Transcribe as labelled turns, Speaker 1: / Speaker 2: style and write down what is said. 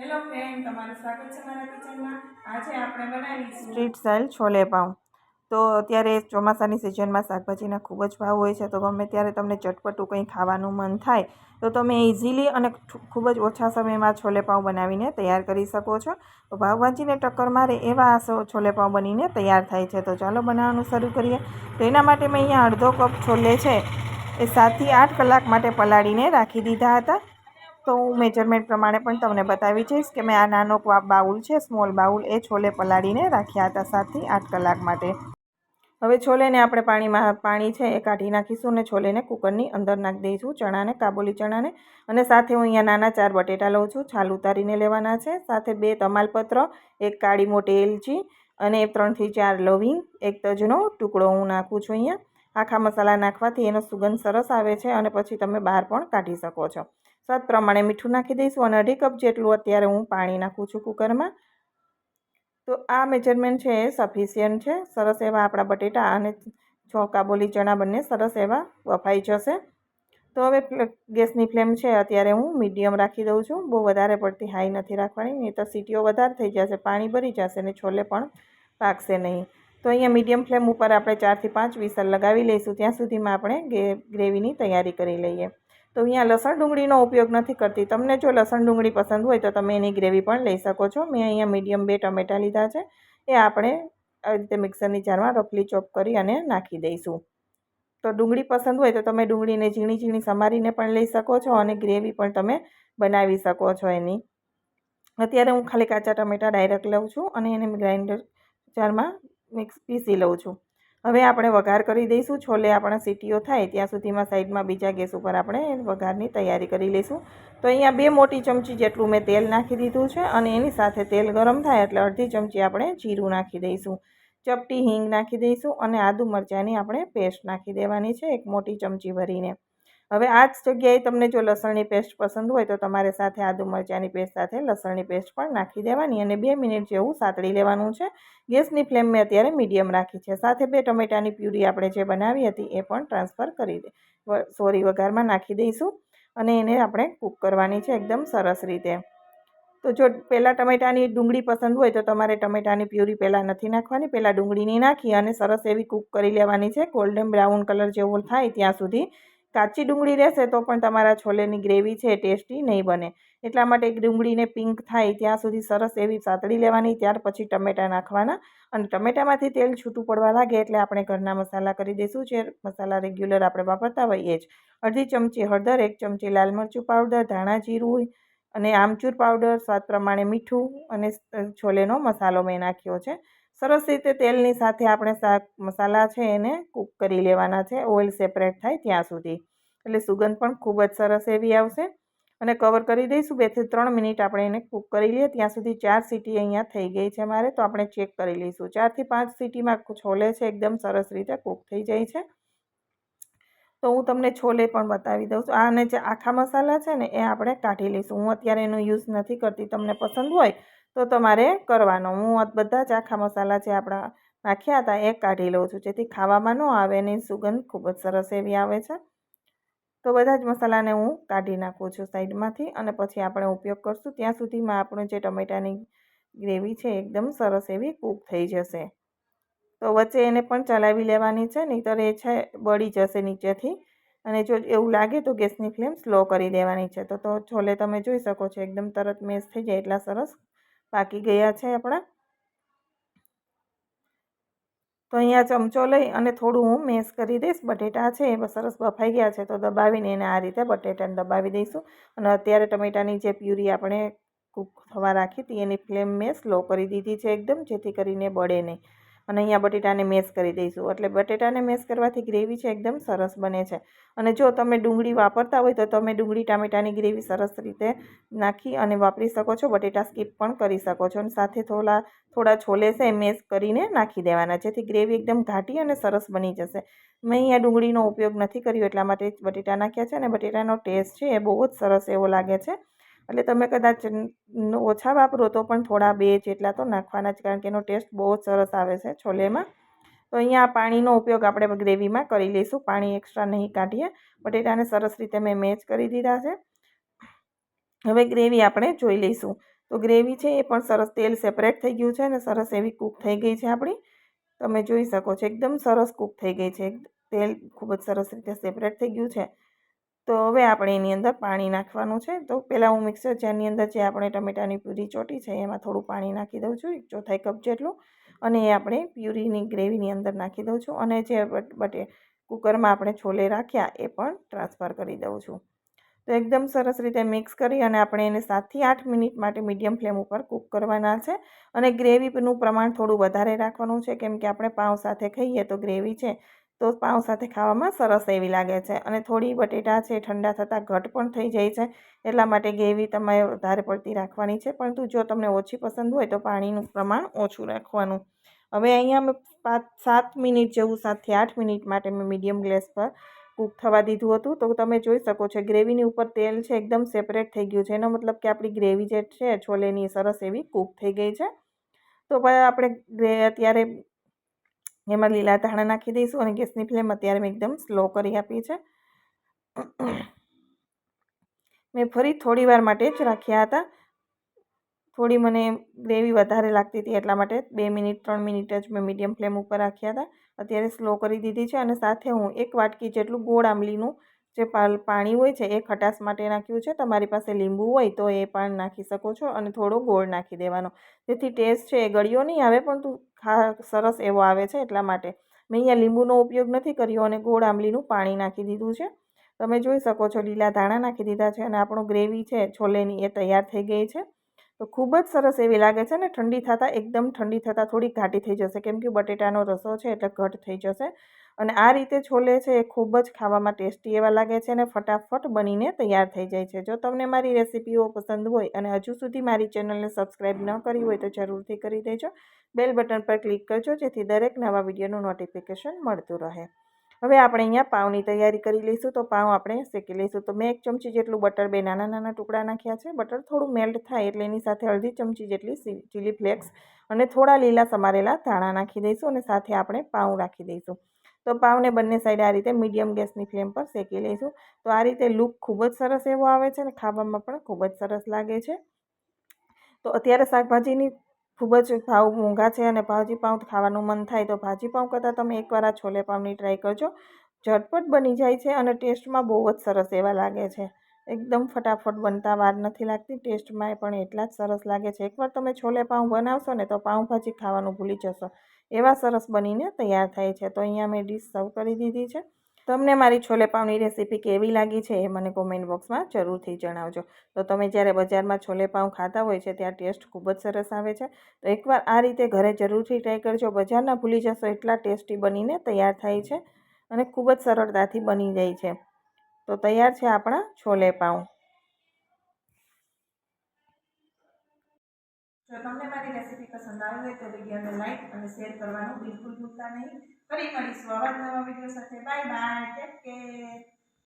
Speaker 1: Hello friend, તમારું સ્વાગત છે મારા કિચનમાં. આજે આપણે બનાવીશું
Speaker 2: સ્ટ્રીટ સ્ટાઇલ છોલે પાઉં. તો અત્યારે ચોમાસાની સિઝનમાં શાકભાજીના ખૂબ જ ભાવ હોય છે, તો ગમે ત્યારે તમને ચટપટું કંઈ ખાવાનું મન થાય, તો તમે ઇઝીલી અને ખૂબ જ ઓછા સમયમાં છોલે પાઉં બનાવીને તૈયાર કરી શકો છો. તો પાઉંભાજીને ટક્કર મારે એવા છોલે પાઉં બનીને તૈયાર થાય છે. તો ચાલો બનાવવાનું શરૂ કરીએ. તો એના માટે મેં અહીંયા અડધો કપ છોલે છે, એ સાતથી આઠ કલાક માટે પલાળીને રાખી દીધા હતા. તો હું મેજરમેન્ટ પ્રમાણે પણ તમને બતાવી જઈશ કે મેં આ નાનો બાઉલ છે, સ્મોલ બાઉલ, એ છોલે પલાળીને રાખ્યા હતા સાતથી આઠ કલાક માટે. હવે છોલેને આપણે પાણીમાં પાણી છે એ કાઢી નાખીશું અને છોલેને કુકરની અંદર નાખી દઈશું ચણાને, કાબુલી ચણાને. અને સાથે હું અહીંયા નાના ચાર બટેટા લઉં છું, છાલ ઉતારીને લેવાના છે. સાથે બે તમાલપત્ર, એક કાળી મોટી એલચી અને ત્રણથી ચાર લવિંગ, એક તજનો ટુકડો હું નાખું છું અહીંયા. આખા મસાલા નાખવાથી એનો સુગંધ સરસ આવે છે અને પછી તમે બહાર પણ કાઢી શકો છો. સ્વાદ પ્રમાણે મીઠું નાખી દઈશું અને અઢી કપ જેટલું અત્યારે હું પાણી નાખું છું કુકરમાં. તો આ મેજરમેન્ટ છે એ સફિશિયન્ટ છે. સરસ એવા આપણા બટેટા અને છ કાબોલી ચણા બંને સરસ એવા વફાઈ જશે. તો હવે ગેસની ફ્લેમ છે અત્યારે હું મીડિયમ રાખી દઉં છું. બહુ વધારે પડતી હાઈ નથી રાખવાની, નહીં તો સીટીઓ વધારે થઈ જશે, પાણી ભરી જશે અને છોલે પણ પાકશે નહીં. તો અહીંયા મીડિયમ ફ્લેમ ઉપર આપણે ચારથી પાંચ વિસલ લગાવી લઈશું. ત્યાં સુધીમાં આપણે ગ્રેવીની તૈયારી કરી લઈએ. તો અહીંયા લસણ ડુંગળીનો ઉપયોગ નથી કરતી. તમને જો લસણ ડુંગળી પસંદ હોય તો તમે એની ગ્રેવી પણ લઈ શકો છો. મેં અહીંયા મીડિયમ બે ટમેટાં લીધા છે. એ આપણે આવી રીતે મિક્સરની જારમાં રફલી ચોપ કરી અને નાખી દઈશું. તો ડુંગળી પસંદ હોય તો તમે ડુંગળીને ઝીણી ઝીણી સમારીને પણ લઈ શકો છો અને ગ્રેવી પણ તમે બનાવી શકો છો એની. અત્યારે હું ખાલી કાચા ટમેટાં ડાયરેક્ટ લઉં છું અને એને ગ્રાઇન્ડર જારમાં મિક્સ પીસી લઉં છું. હવે આપણે વઘાર કરી દઈશું. છોલે આપણા સીટીઓ થાય ત્યાં સુધીમાં સાઈડમાં બીજા ગેસ ઉપર આપણે વઘારની તૈયારી કરી લઈશું. તો અહીંયા બે મોટી ચમચી જેટલું મેં તેલ નાખી દીધું છે અને એની સાથે તેલ ગરમ થાય એટલે અડધી ચમચી આપણે જીરું નાખી દઈશું. ચપટી હિંગ નાખી દઈશું અને આદુ મરચાંની આપણે પેસ્ટ નાખી દેવાની છે એક મોટી ચમચી ભરીને. હવે આ જ જગ્યાએ તમને જો લસણની પેસ્ટ પસંદ હોય તો તમારે સાથે આદુ મરચાંની પેસ્ટ સાથે લસણની પેસ્ટ પણ નાખી દેવાની અને બે મિનિટ જેવું સાતળી લેવાનું છે. ગેસની ફ્લેમ મેં અત્યારે મીડિયમ રાખી છે. સાથે બે ટમેટાની પ્યુરી આપણે જે બનાવી હતી એ પણ ટ્રાન્સફર કરી દે સોરી, વઘારમાં નાખી દઈશું અને એને આપણે કૂક કરવાની છે એકદમ સરસ રીતે. તો જો પહેલાં ટમેટાની ડુંગળી પસંદ હોય તો તમારે ટમેટાની પ્યુરી પહેલાં નથી નાખવાની, પહેલાં ડુંગળીની નાખી અને સરસ એવી કૂક કરી લેવાની છે. ગોલ્ડન બ્રાઉન કલર જેવો થાય ત્યાં સુધી કાચી ડુંગળી રહેશે તો પણ તમારા છોલેની ગ્રેવી છે, ટેસ્ટી નહીં બને. એટલા માટે ડુંગળીને પિંક થાય ત્યાં સુધી સરસ એવી સાતળી લેવાની, ત્યાર પછી ટમેટાં નાખવાના. અને ટમેટામાંથી તેલ છૂટું પડવા લાગે એટલે આપણે ઘરના મસાલા કરી દઈશું, જે મસાલા રેગ્યુલર આપણે વાપરતા હોઈએ જ. અડધી ચમચી હળદર, એક ચમચી લાલ મરચું પાવડર, ધાણા જીરું અને આમચૂર પાવડર, સ્વાદ પ્રમાણે મીઠું અને છોલેનો મસાલો મેં નાખ્યો છે. સરસ રીતે તેલની સાથે આપણે શાક મસાલા છે એને કૂક કરી લેવાના છે. ઓઇલ સેપરેટ થાય ત્યાં સુધી. એટલે સુગંધ પણ ખૂબ જ સરસ એવી આવશે. અને કવર કરી દઈશું. બેથી ત્રણ મિનિટ આપણે એને કૂક કરી લઈએ. ત્યાં સુધી ચાર સીટી અહીંયા થઈ ગઈ છે મારે. તો આપણે ચેક કરી લઈશું. ચારથી પાંચ સીટીમાં છોલે છે એકદમ સરસ રીતે કૂક થઈ જાય છે. તો હું તમને છોલે પણ બતાવી દઉં છું. આને જે આખા મસાલા છે ને એ આપણે કાઢી લઈશું. હું અત્યારે એનો યુઝ નથી કરતી. તમને પસંદ હોય તો તમારે કરવાનો. હું આ બધા જ આખા મસાલા જે આપણા નાખ્યા હતા એ કાઢી લઉં છું. જેથી ખાવામાં ન આવે એની સુગંધ ખૂબ જ સરસ એવી આવે છે. તો બધા જ મસાલાને હું કાઢી નાખું છું સાઈડમાંથી અને પછી આપણે ઉપયોગ કરશું. ત્યાં સુધીમાં આપણું જે ટમેટાની ગ્રેવી છે એકદમ સરસ એવી કૂક થઈ જશે. તો વચ્ચે એને પણ ચલાવી લેવાની છે. નહીંતર એ છે, બળી જશે નીચેથી. અને જો એવું લાગે તો ગેસની ફ્લેમ સ્લો કરી દેવાની છે. તો તો છોલે તમે જોઈ શકો છો, એકદમ તરત મેશ થઈ જાય, એટલા સરસ પાકી ગયા છે આપણા. તો અહીંયા ચમચો લઈ અને થોડું હું મેશ કરી દઈશ. બટેટા છે એ સરસ બફાઈ ગયા છે તો દબાવીને એને આ રીતે બટેટાને દબાવી દઈશું. અને અત્યારે ટમેટાની જે પ્યુરી આપણે કૂક થવા રાખી હતી એની ફ્લેમ મેં સ્લો કરી દીધી છે એકદમ, જેથી કરીને બળે નહીં. અને અહીંયા બટેટાને મેશ કરી દઈશું. એટલે બટેટાને મેશ કરવાથી ગ્રેવી છે એકદમ સરસ બને છે. અને જો તમે ડુંગળી વાપરતા હોય તો તમે ડુંગળી ટામેટાની ગ્રેવી સરસ રીતે નાખી અને વાપરી શકો છો. બટેટા સ્કીપ પણ કરી શકો છો. અને સાથે થોડા થોડા છોલે છે મેશ કરીને નાખી દેવાના, જેથી ગ્રેવી એકદમ ઘાટી અને સરસ બની જશે. મેં અહીંયા ડુંગળીનો ઉપયોગ નથી કર્યો એટલા માટે બટેટા નાખ્યા છે અને બટેટાનો ટેસ્ટ છે એ બહુ જ સરસ એવો લાગે છે. એટલે તમે કદાચ ઓછા વાપરો તો પણ થોડા બે જેટલા તો નાખવાના જ, કારણ કે એનો ટેસ્ટ બહુ જ સરસ આવે છે છોલેમાં. તો અહીંયા પાણીનો ઉપયોગ આપણે ગ્રેવીમાં કરી લઈશું. પાણી એક્સ્ટ્રા નહીં કાઢીએ. બટેટાને સરસ રીતે મેં મેચ કરી દીધા છે. હવે ગ્રેવી આપણે જોઈ લઈશું. તો ગ્રેવી છે એ પણ સરસ તેલ સેપરેટ થઈ ગયું છે અને સરસ એવી કૂક થઈ ગઈ છે આપણી. તમે જોઈ શકો છો, એકદમ સરસ કૂક થઈ ગઈ છે. તેલ ખૂબ જ સરસ રીતે સેપરેટ થઈ ગયું છે. તો હવે આપણે એની અંદર પાણી નાખવાનું છે. તો પહેલાં હું મિક્સર જારની અંદર જે આપણે ટમેટાની પ્યુરી ચોટી છે, એમાં થોડું પાણી નાખી દઉં છું, એક ચોથાઈ કપ જેટલું. અને એ આપણે પ્યુરીની ગ્રેવીની અંદર નાખી દઉં છું. અને જે બટે કુકરમાં આપણે છોલે રાખ્યા, એ પણ ટ્રાન્સફર કરી દઉં છું. તો એકદમ સરસ રીતે મિક્સ કરી અને આપણે એને સાતથી આઠ મિનિટ માટે મીડિયમ ફ્લેમ ઉપર કૂક કરવાના છે. અને ગ્રેવીનું પ્રમાણ થોડું વધારે રાખવાનું છે. કેમ કે આપણે પાઉં સાથે ખાઈએ તો ગ્રેવી છે તો પાઉં સાથે ખાવામાં સરસ એવી લાગે છે. અને થોડી બટેટા છે ઠંડા થતાં ઘટ પણ થઈ જાય છે. એટલા માટે ગ્રેવી તમારે વધારે પડતી રાખવાની છે. પરંતુ જો તમને ઓછી પસંદ હોય તો પાણીનું પ્રમાણ ઓછું રાખવાનું. હવે અહીંયા મેં પાંચ, સાત મિનિટ જેવું સાતથી આઠ મિનિટ માટે મેં મીડિયમ ગેસ પર કૂક થવા દીધું હતું. તો તમે જોઈ શકો છો ગ્રેવીની ઉપર તેલ છે એકદમ સેપરેટ થઈ ગયું છે. એનો મતલબ કે આપણી ગ્રેવી જે છે છોલેની સરસ એવી કૂક થઈ ગઈ છે. તો આપણે અત્યારે એમાં લીલા ધાણા નાખી દઈશું અને ગેસની ફ્લેમ અત્યારે મેં એકદમ સ્લો કરી આપી છે. મેં ફરી થોડી વાર માટે જ રાખ્યા હતા. થોડી મને ગ્રેવી વધારે લાગતી હતી એટલા માટે બે મિનિટ, ત્રણ મિનિટ જ મેં મીડિયમ ફ્લેમ ઉપર રાખ્યા હતા. અત્યારે સ્લો કરી દીધી છે અને સાથે હું એક વાટકી જેટલું ગોળ આંબલીનું જે પાણી હોય છે એ ખટાશ માટે નાખ્યું છે. તમારી પાસે લીંબુ હોય તો એ પણ નાખી શકો છો અને થોડો ગોળ નાખી દેવાનો. જેથી ટેસ્ટ છે એ ગળ્યો નહીં આવે પણ તું ખા, સરસ એવો આવે છે એટલા માટે. મેં અહીંયા લીંબુનો ઉપયોગ નથી કર્યો અને ગોળ આંબલીનું પાણી નાખી દીધું છે. તમે જોઈ શકો છો લીલા ધાણા નાખી દીધા છે અને આપણો ગ્રેવી છે છોલેની એ તૈયાર થઈ ગઈ છે. તો ખૂબ જ સરસ એવી લાગે છે ને, ઠંડી થતાં, એકદમ ઠંડી થતાં થોડી ઘાટી થઈ જશે. કેમ કે બટેટાનો રસો છે એટલે ઘટ થઈ જશે. અને આ રીતે છોલે છે એ ખૂબ જ ખાવામાં ટેસ્ટી એવા લાગે છે અને ફટાફટ બનીને તૈયાર થઈ જાય છે. જો તમને મારી રેસીપીઓ પસંદ હોય અને હજુ સુધી મારી ચેનલને સબસ્ક્રાઈબ ન કરી હોય તો જરૂરથી કરી દેજો. બેલ બટન પર ક્લિક કરજો જેથી દરેક નવા વિડીયોનું નોટિફિકેશન મળતું રહે. હવે આપણે અહીંયા પાઉંની તૈયારી કરી લઈશું. તો પાઉં આપણે શેકી લઈશું. તો મેં એક ચમચી જેટલું બટર બે નાના નાના ટુકડા નાખ્યા છે. બટર થોડું મેલ્ટ થાય એટલે એની સાથે અડધી ચમચી જેટલી ચીલી ફ્લેક્સ અને થોડા લીલા સમારેલા ધાણા નાખી દઈશું અને સાથે આપણે પાઉં રાખી દઈશું. તો પાઉંને બંને સાઈડ આ રીતે મીડિયમ ગેસની ફ્લેમ પર શેકી લઈશું. તો આ રીતે લુક ખૂબ જ સરસ એવો આવે છે અને ખાવામાં પણ ખૂબ જ સરસ લાગે છે. તો અત્યારે શાકભાજીની ખૂબ જ ભાવ મોંઘા છે અને ભાજી પાઉં ખાવાનું મન થાય તો ભાજી પાઉં કરતાં તમે એકવાર આ છોલે પાઉંની ટ્રાય કરજો. ઝટપટ બની જાય છે અને ટેસ્ટમાં બહુ જ સરસ એવા લાગે છે. એકદમ ફટાફટ બનતા વાર નથી લાગતી. ટેસ્ટમાં પણ એટલા જ સરસ લાગે છે. એકવાર તમે છોલે પાઉં બનાવશો ને તો પાઉંભાજી ખાવાનું ભૂલી જશો. એવા સરસ બનીને તૈયાર થાય છે. તો અહીંયા મેં ડીશ સર્વ કરી દીધી છે. તમને મારી છોલે પાઉંની રેસીપી કેવી લાગી છે એ મને કોમેન્ટ બોક્સમાં જરૂરથી જણાવજો. તો તમે જ્યારે બજારમાં છોલે પાઉં ખાતા હોય છે ત્યાં ટેસ્ટ ખૂબ જ સરસ આવે છે. તો એકવાર આ રીતે ઘરે જરૂરથી ટ્રાય કરજો. બજારના ભૂલી જશો એટલા ટેસ્ટી બનીને તૈયાર થાય છે અને ખૂબ જ સરળતાથી બની જાય છે. તો તૈયાર છે આપણા છોલે પાઉં
Speaker 1: જો તમને મારી રેસીપી પસંદ આવી હોય તો વિડીયોને લાઈક અને શેર કરવાનું બિલકુલ ભૂલતા નહીં. ફરી મળીશું આવા નવા વીડિયો સાથે. Bye bye. Take care.